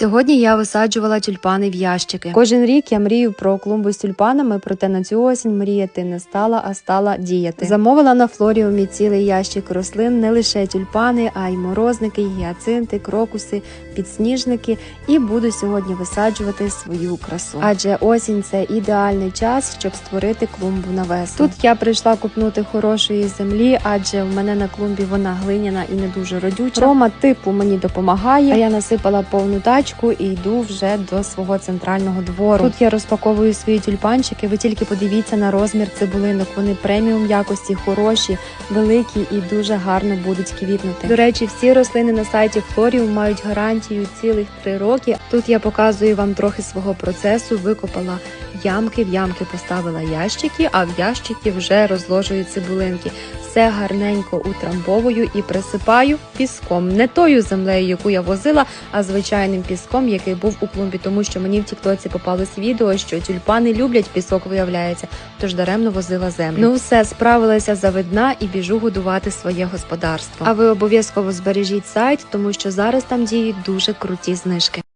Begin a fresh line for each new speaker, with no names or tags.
Сьогодні я висаджувала тюльпани в ящики. Кожен рік я мрію про клумбу з тюльпанами, проте на цю осінь мріяти не стала, а стала діяти. Замовила на флоріумі цілий ящик рослин, не лише тюльпани, а й морозники, гіацинти, крокуси, підсніжники. І буду сьогодні висаджувати свою красу. Адже осінь це ідеальний час, щоб створити клумбу на весну. Тут я прийшла купнути хорошої землі, адже в мене на клумбі вона глиняна і не дуже родюча. Рома типу мені допомагає. А я насипала повну тачку і йду вже до свого центрального двору. Тут я розпаковую свої тюльпанчики. Ви тільки подивіться на розмір цибулинок. Вони преміум якості, хороші, великі і дуже гарно будуть квітнути. До речі, всі рослини на сайті Флоріум мають гарантію цілих три роки. Тут я показую вам трохи свого процесу. Викопала ямки, в ямки поставила ящики, а в ящики вже розложую цибулинки. Все гарненько утрамбовую і присипаю піском, не тою землею, яку я возила, а звичайним піском, який був у клумбі, тому що мені в тіктоці попалось відео, що тюльпани люблять пісок, виявляється, тож даремно возила землю. Ну все, справилася завидна і біжу годувати своє господарство. А ви обов'язково збережіть сайт, тому що зараз там діють дуже круті знижки.